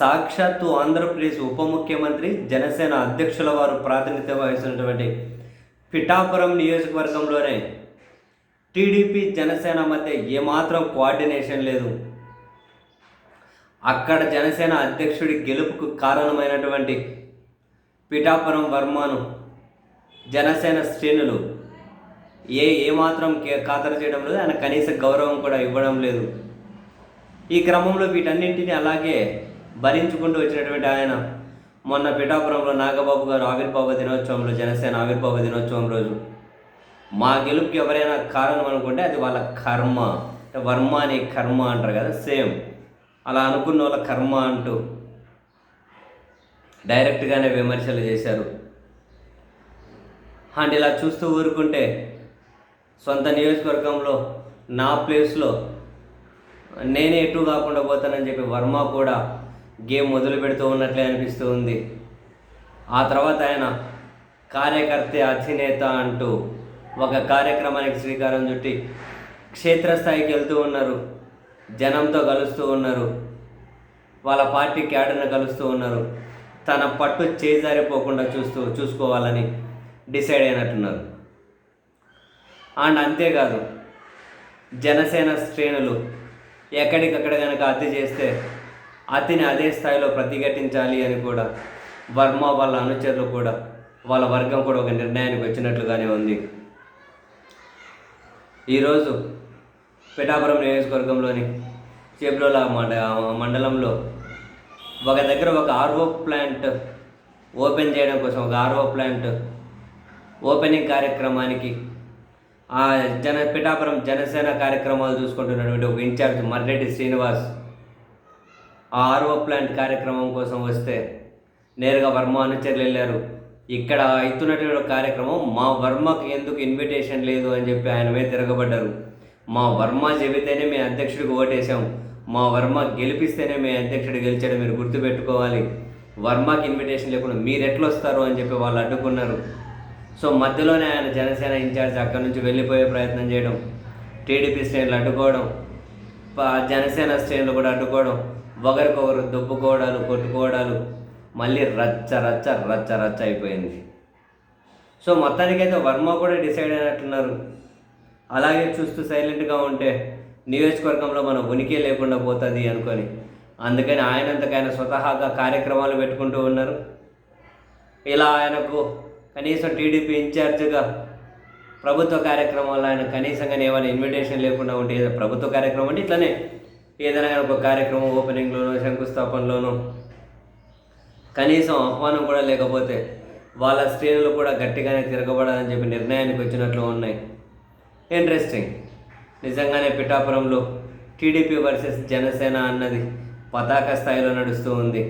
సాక్షాత్తు ఆంధ్రప్రదేశ్ ఉప ముఖ్యమంత్రి జనసేన అధ్యక్షుల వారు ప్రాతినిధ్యం వహిస్తున్నటువంటి పిఠాపురం నియోజకవర్గంలోనే టీడీపీ జనసేన మధ్య ఏమాత్రం కోఆర్డినేషన్ లేదు. అక్కడ జనసేన అధ్యక్షుడి గెలుపుకు కారణమైనటువంటి పిఠాపురం వర్మను జనసేన శ్రేణులు ఏ ఏమాత్రం కే- ఖాతరు చేయడం లేదు. ఆయన కనీస గౌరవం కూడా ఇవ్వడం లేదు. ఈ క్రమంలో వీటన్నింటినీ అలాగే భరించుకుంటూ వచ్చినటువంటి ఆయన. మొన్న పిఠాపురంలో నాగబాబు గారు ఆవిర్భావ దినోత్సవంలో జనసేన ఆవిర్భావ దినోత్సవం రోజు. మా గెలుపుకి ఎవరైనా కారణం అనుకుంటే అది వాళ్ళ కర్మ. అంటే వర్మ అని కర్మ అంటారు కదా సేమ్. అలా అనుకున్న వాళ్ళ కర్మ అంటూ డైరెక్ట్గానే విమర్శలు చేశారు. అండ్ ఇలా చూస్తూ ఊరుకుంటే సొంత నియోజకవర్గంలో నా ప్లేస్లో నేనే ఎటు కాకుండా పోతానని చెప్పి వర్మ కూడా గేమ్ మొదలు పెడుతూ ఉన్నట్లే అనిపిస్తూ ఉంది. ఆ తర్వాత ఆయన కార్యకర్త అధినేత అంటూ ఒక కార్యక్రమానికి శ్రీకారం చుట్టి క్షేత్రస్థాయికి వెళ్తూ ఉన్నారు. జనంతో కలుస్తూ ఉన్నారు. వాళ్ళ పార్టీ క్యాడర్ను కలుస్తూ ఉన్నారు. తన పట్టు చేజారిపోకుండా చూస్తూ చూసుకోవాలని డిసైడ్ అయినట్టున్నారు. అండ్ అంతేకాదు జనసేన శ్రేణులు ఎక్కడికక్కడ కనుక అద్దె చేస్తే అతిని అదే స్థాయిలో ప్రతిఘటించాలి అని కూడా వర్మ వాళ్ళ అనుచరులు కూడా వాళ్ళ వర్గం కూడా ఒక నిర్ణయానికి వచ్చినట్లుగానే ఉంది. ఈరోజు పిఠాపురం నియోజకవర్గంలోని చేబ్రోల మండ మండలంలో ఒక దగ్గర ఒక ఆర్ఓ ప్లాంట్ ఓపెన్ చేయడం కోసం ఒక ఆర్ఓ ప్లాంట్ ఓపెనింగ్ కార్యక్రమానికి ఆ జన పిఠాపురం జనసేన కార్యక్రమాలు చూసుకుంటున్నటువంటి ఒక ఇన్ఛార్జ్ మర్రెడ్డి శ్రీనివాస్ ఆ ఆర్ఓ ప్లాంట్ కార్యక్రమం కోసం వస్తే నేరుగా వర్మ అనుచరులు వెళ్ళారు. ఇక్కడ అవుతున్నటువంటి కార్యక్రమం మా వర్మకి ఎందుకు ఇన్విటేషన్ లేదు అని చెప్పి ఆయన మీద తిరగబడ్డారు. మా వర్మ చెబితేనే మీ అధ్యక్షుడికి ఓటేసాం మా వర్మ గెలిపిస్తేనే మీ అధ్యక్షుడు గెలిచాడు మీరు గుర్తుపెట్టుకోవాలి. వర్మకి ఇన్విటేషన్ లేకుండా మీరు ఎట్లా వస్తారు అని చెప్పి వాళ్ళు అడ్డుకున్నారు. సో మధ్యలోనే ఆయన జనసేన ఇన్ఛార్జ్ అక్కడి నుంచి వెళ్ళిపోయే ప్రయత్నం చేయడం టీడీపీ శ్రేణులు అడ్డుకోవడం జనసేన శ్రేణులు కూడా అడ్డుకోవడం ఒకరికొకరు దుబ్బుకోవడాలు కొట్టుకోవడాలు మళ్ళీ రచ్చ రచ్చ రచ్చ రచ్చ అయిపోయింది. సో మొత్తానికైతే వర్మ కూడా డిసైడ్ అయినట్టున్నారు. అలాగే చూస్తూ సైలెంట్గా ఉంటే నియోజకవర్గంలో మన ఉనికి లేకుండా పోతుంది అనుకొని అందుకని ఆయనంతకైనా స్వతహాగా కార్యక్రమాలు పెట్టుకుంటూ ఉన్నారు. ఇలా ఆయనకు కనీసం టీడీపీ ఇన్ఛార్జ్గా ప్రభుత్వ కార్యక్రమాల్లో ఆయన కనీసంగా ఏమైనా ఇన్విటేషన్ లేకుండా ఉంటే ప్రభుత్వ కార్యక్రమం అంటే ఇట్లానే. ఏదైనా ఒక కార్యక్రమం ఓపెనింగ్లోనో శంకుస్థాపనలోనో. కనీసం ఆహ్వానం కూడా లేకపోతే వాళ్ళ శ్రేణులు కూడా గట్టిగానే తిరగబడాలని చెప్పి నిర్ణయానికి వచ్చినట్లు ఉన్నాయి. ఇంట్రెస్టింగ్ నిజంగానే పిఠాపురంలో టీడీపీ వర్సెస్ జనసేన అన్నది పతాక స్థాయిలో నడుస్తూ ఉంది.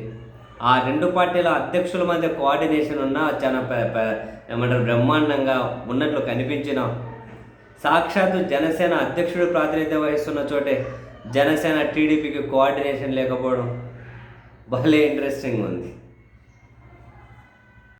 ఆ రెండు పార్టీల అధ్యక్షుల మధ్య కోఆర్డినేషన్ ఉన్నా చాలా ఏమంటారు బ్రహ్మాండంగా ఉన్నట్లు కనిపించిన సాక్షాత్తు జనసేన అధ్యక్షుడు ప్రాతినిధ్యం వహిస్తున్న చోటే జనసేన టీడీపీకి కోఆర్డినేషన్ లేకపోవడం భలే ఇంట్రెస్టింగ్ ఉంది.